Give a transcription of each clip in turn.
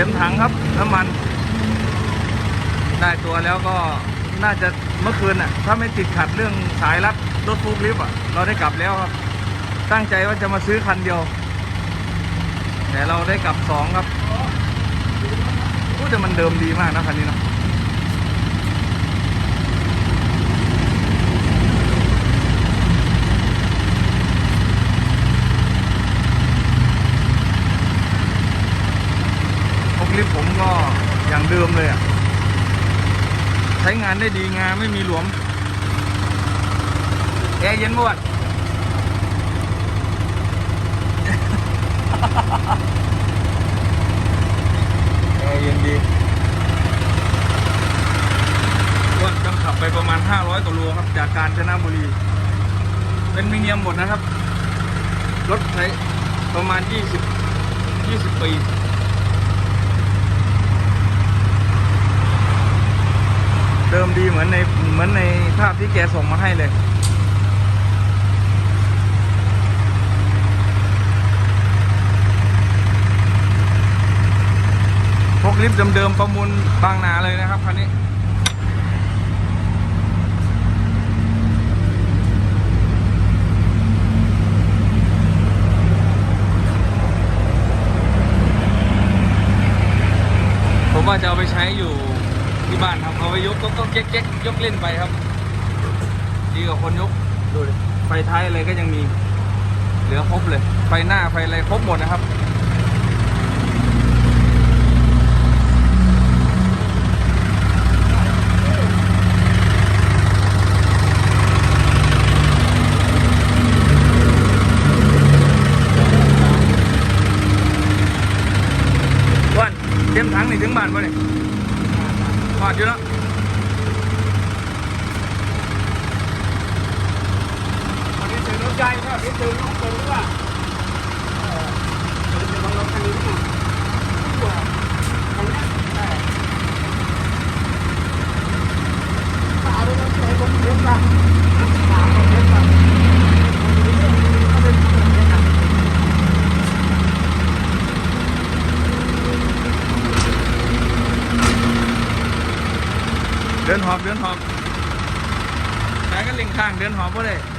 เต็มถังครับน้ำมัน ได้ตัวแล้วก็น่าจะเมื่อคืนน่ะ ถ้าไม่ติดขัดเรื่องสายรัดรถฟูกลิฟต์อะ เราได้กลับแล้วครับ ตั้งใจว่าจะมาซื้อคันเดียว แต่เราได้กลับสองครับพูดแต่มันเดิมดีมากนะคันนี้เนาะพวกลิฟต์ผมก็อย่างเดิมเลยอะ ใช้ งานได้ดีงานไม่มีหลวมแอร์เย็นหมดแอร์เย็นดีว่าต้องขับไปประมาณ 500กว่าโลครับ จากกาญจนบุรี เป็นมิเนียมหมดนะครับ รถใช้ประมาณ 20 20 ปี เดิมดีเหมือนในเหมือนในภาพที่แกส่งมาให้เลยพวกลิฟต์เดิมๆประมูลบางนาเลยนะครับคันนี้ผมว่าจะเอาไปใช้อยู่ ไปยกก็ก็เก๊กเก๊กยกเล่นไปครับ ดีกว่าคนยกดูดิไฟท้ายอะไรก็ยังมี เหลือครบเลย ไฟหน้าไฟอะไรครบหมดนะครับ วันเตรียมถังนี่ถึงบ้านป่ะเนี่ยพอดอยู่แล้ว วันนี้ถึงรถใหญ่ก็ที่ถึงน้องเปิดว่าเออเดี๋ยวจะลองรถคันนี้ดูตัวคันนี้ใช่ตาด้วยนะใช้คนเยอะป่ะตาคนเยอะป่ะเขาเป็นคนเยอะนะ เดินหอบเดินหอบใช้กันเล่ง ข้างเดินหอบก็ได้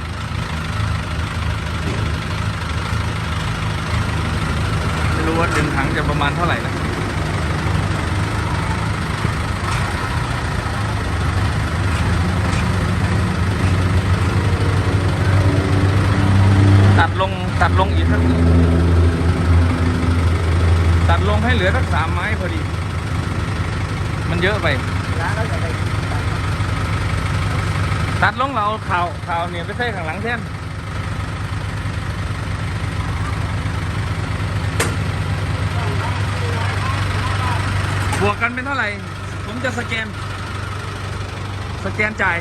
ไม่รู้ว่าเดินถังจะประมาณเท่าไหร่นะตัดลงตัดลงอีกสักตัดลงให้เหลือสักสามไม้พอดี มันเยอะไปร้านเราจะไป ตัดลงเราข่าวข่าวเนี่ยไปใส่ข้างหลังแทนบวกกันเป็นเท่าไหร่ ผมจะสแกน สแกนจ่าย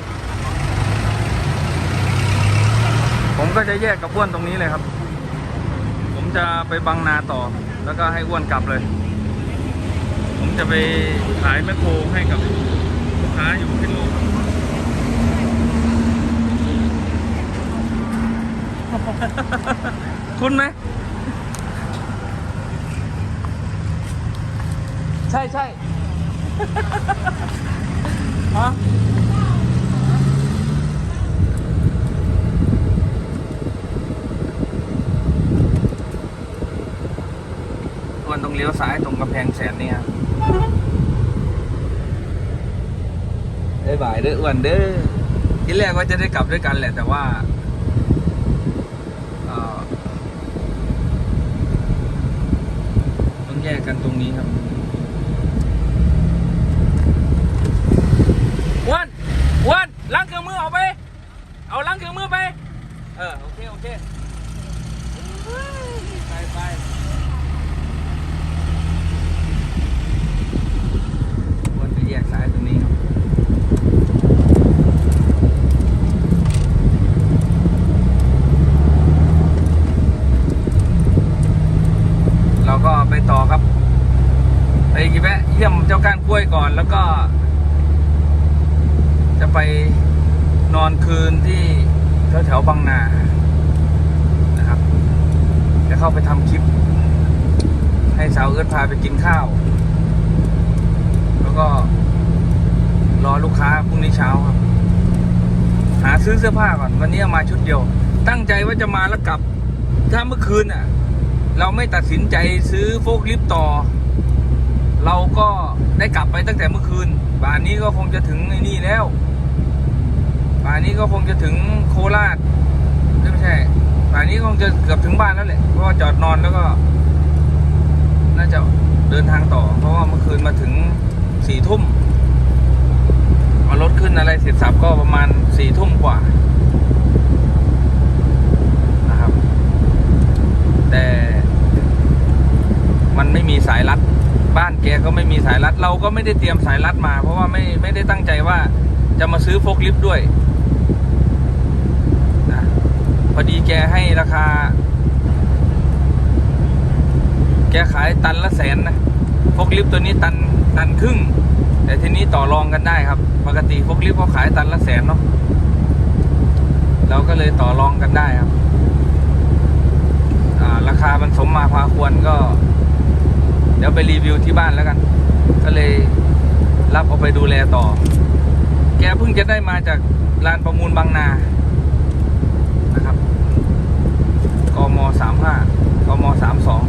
ผมก็จะแยกกับอ้วนตรงนี้เลยครับ ผมจะไปบางนาต่อ แล้วก็ให้อ้วนกลับเลย ผมจะไปขายแมคโครให้กับลูกค้าอยู่ที่โลครับ คุณไหมใช่ใช่ฮะอ้วนต้องเลี้ยวซ้ายตรงกำแพงแสนเนี่ยเอ้บ่ายเด้ออ้วนเด้อที่แรกว่าจะได้กลับด้วยกันแหละแต่ว่า เอ่อต้องแย กันตรงนี้ครับอ้วนอ้วนล้างเครื่องมือออกไป เอาล้างเครื่องมือไป เออ โอเค โอเค ไปไปอ้วนจะแยกสายตรงนี้ครับ เราก็ไปต่อครับ ไปกี่แวะเยี่ยมเจ้าก้านกล้วยก่อนแล้วก็ จะไปน อนคืนที่แถวแถวๆบางนานะครับจะเข้าไปทำคลิป ให้สาวเอิร์ธพาไปกินข้าว แล้วก็รอลูกค้าพรุ่งนี้เช้าครับ หาซื้อเสื้อผ้าก่อน วันนี้มาชุดเดียว ตั้งใจว่าจะมาแล้วกลับ ถ้าเมื่อคืนน่ะ เราไม่ตัดสินใจซื้อโฟกลิฟต์ต่อ เราก็ได้กลับไปตั้งแต่เมื่อคืนป่านนี้ก็คงจะถึงไอ้นี่แล้ว ป่านนี้ก็คงจะถึงโคราชเอ้ยไม่ใช่ป่านนี้คงจะเกือบถึงบ้านแล้วแหละเพราะว่าจอดนอนแล้วก็ น่าจะเดินทางต่อ เพราะว่าเมื่อคืนมาถึงสี่ทุ่มเอารถขึ้นอะไรเสร็จสับก็ประมาณสี่ทุ่มกว่านะครับ แต่มันไม่มีสายรัด บ้านแกก็ไม่มีสายรัด เราก็ไม่ได้เตรียมสายรัดมา เพราะว่าไม่ไม่ได้ตั้งใจว่าจะมาซื้อโฟกลิฟต์ด้วย อดีแกให้ราคา แกขายตันละแสนนะโฟกลิฟต์ตัวนี้ตันตันครึ่ง แต่ทีนี้ต่อรองกันได้ครับ ปกติโฟกลิฟต์เขาขายตันละแสนเนาะเราก็เลยต่อรองกันได้ครับาราคามันสมมาพาควรก็ เดี๋ยวไปรีวิวที่บ้านแล้วกัน ก็เลยรับเอาไปดูแลต่อ แกเพิ่งจะได้มาจากลานประมูลบางนานะครับ มสามห้ากมสามสอง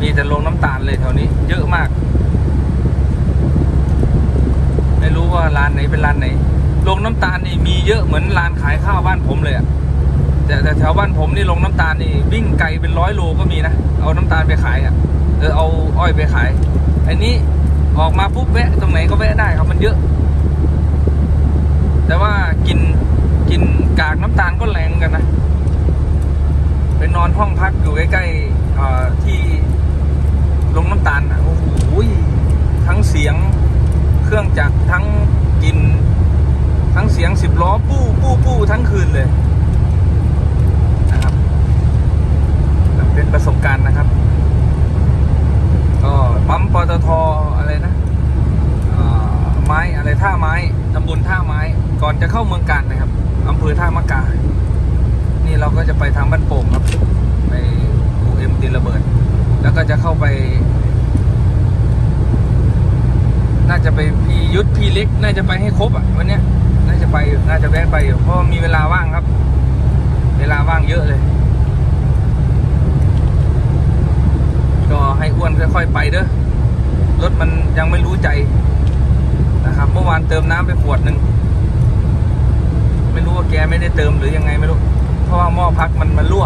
มีแต่ลงน้ำตาลเลยแถวนี้ เยอะมาก ไม่รู้ว่าร้านไหนเป็นร้านไหนลงน้ำตาลนี่มีเยอะเหมือนร้านขายข้าวบ้านผมเลยอะแต่แต่แถวบ้านผมนี่ลงน้ำตาลนี่วิ่งไกลเป็นร้อยโลก็มีนะ เอาน้ำตาลไปขายอะเออเอาอ้อยไปขาย อันนี้ออกมาปุ๊บแวะตรงไหนก็แวะได้ครับมันเยอะ แต่ว่ากินกินกากน้ำตาลก็แรงกันนะเป็นอนห้องพักอยู่ใกล้ๆที่ลงน้ำตาลอะโอ้โหทั้งเสียงเครื่องจักรทั้งกิน ทั้งเสียงสิบล้อปู้ปู้ปู้ทั้งคืนเลยนะครับเป็นประสบการณ์นะครับ ก็ปั๊มปตทอะไรนะไม้อะไรท่าไม้ตำบลท่าไม้ ก่อนจะเข้าเมืองการนะครับอำเภอท่ามะกา นี่เราก็จะไปทางบ้านโป่งครับ ไปอูเอ็มตีระเบิด แล้วก็จะเข้าไป น่าจะไปพี่ยุทธพี่เล็ก น่าจะไปให้ครบอะวันเนี้ย น่าจะไปน่าจะแวะไปอยู่เพราะมีเวลาว่างครับ เวลาว่างเยอะเลย ก็ให้อ้วนค่อยๆไปเด้อรถมันยังไม่รู้ใจนะครับ เมื่อวานเติมน้ำไปขวดหนึ่ง ไม่รู้ว่าแกไม่ได้เติมหรือยังไงไม่รู้ เพราะว่าหม้อพักมันมันรั่ว